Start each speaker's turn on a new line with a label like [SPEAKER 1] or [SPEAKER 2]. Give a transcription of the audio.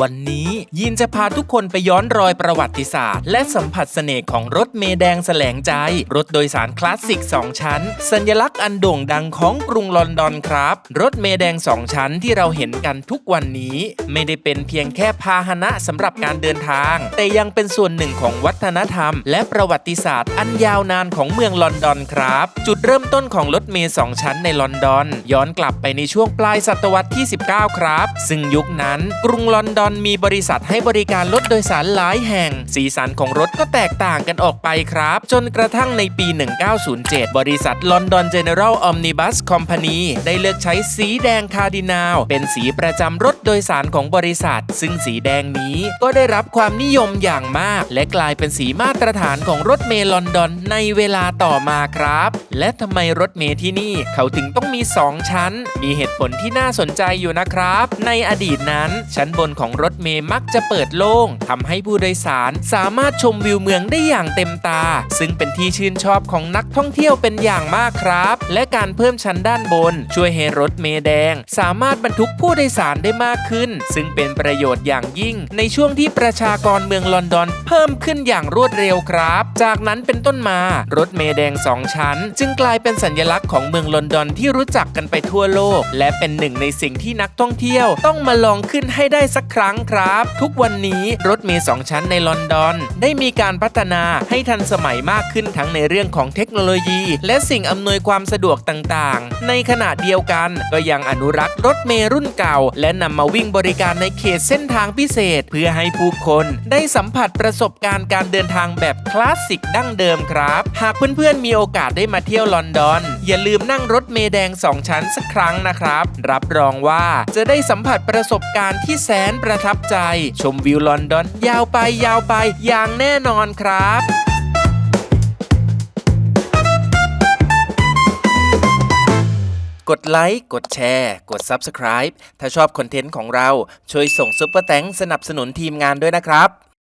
[SPEAKER 1] วันนี้ยินจะพาทุกคนไปย้อนรอยประวัติศาสตร์ และสัมผัสเสน่ห์ของรถเมล์แดงแสลงใจ รถโดยสารคลาสสิก 2 ชั้น สัญลักษณ์อันโด่งดังของกรุงลอนดอนครับ รถเมล์แดง 2 ชั้นที่เราเห็นกันทุกวันนี้ ไม่ได้เป็นเพียงแค่พาหนะสำหรับการเดินทาง แต่ยังเป็นส่วนหนึ่งของวัฒนธรรม และประวัติศาสตร์อันยาวนานของเมืองลอนดอนครับ จุดเริ่มต้นของรถเมล์สองชั้นในลอนดอน ย้อนกลับไปในช่วงปลายศตวรรษที่ 19 ครับ ซึ่งยุคนั้นกรุงลอนดอนมีบริษัทให้บริการรถโดยสารหลายแห่ง สีสันของรถก็แตกต่างกันออกไปครับ จนกระทั่งในปี 1907 บริษัทลอนดอน General Omnibus Company ได้เลือกใช้สีแดงคาร์ดินาลเป็นสีประจำรถโดยสารของบริษัท ซึ่งสีแดงนี้ก็ได้รับความนิยมอย่างมาก และกลายเป็นสีมาตรฐานของรถเมล์ลอนดอนในเวลาต่อมาครับ และทำไมรถเมล์ที่นี่เขาถึงต้องมี 2 ชั้น มีเหตุผลที่น่าสนใจอยู่นะครับ ในอดีตนั้นชั้นบนของรถเมล์มักจะเปิดโล่งทำให้ผู้โดยสารสามารถชมวิวเมืองได้อย่างเต็มตา ซึ่งเป็นที่ชื่นชอบของนักท่องเที่ยวเป็นอย่างมากครับ และการเพิ่มชั้นด้านบน ช่วยให้รถเมล์แดง สามารถบรรทุกผู้โดยสารได้มากขึ้น ซึ่งเป็นประโยชน์อย่างยิ่ง ในช่วงที่ประชากรเมืองลอนดอน เพิ่มขึ้นอย่างรวดเร็วครับ จากนั้นเป็นต้นมารถเมล์แดงสองชั้น จึงกลายเป็นสัญลักษณ์ของเมืองลอนดอนที่รู้จักกันไปทั่วโลก และเป็นหนึ่งในสิ่งที่นักท่องเที่ยว ต้องมาลองขึ้นให้ได้สักครั้งครับ ทุกวันนี้รถเมล์สองชั้นในลอนดอน ได้มีการพัฒนาให้ทันสมัยมากขึ้นทั้งในเรื่องของเทคโนโลยี และสิ่งอำนวยความสะดวกต่างๆ ในขณะเดียวกันก็ยังอนุรักษ์รถเมล์รุ่นเก่า และนำมาวิ่งบริการในเขตเส้นทางพิเศษ เพื่อให้ผู้คนได้สัมผัสประสบการณ์การเดินทางแบบคลาสสิกดั้งเดิมครับ หากเพื่อนๆมีโอกาสได้มาเที่ยวลอนดอน อย่าลืมนั่งรถเมล์แดง2ชั้นสักครั้งนะครับ รับรองว่าจะได้สัมผัสประสบการณ์ที่แสนประทับใจ ชมวิวลอนดอนยาวไปยาวไปอย่างแน่นอนครับกดไลค์ กดแชร์ กด Subscribe ถ้าชอบคอนเทนต์ของเรา ช่วยส่งซุปเปอร์แตงสนับสนุนทีมงานด้วยนะครับ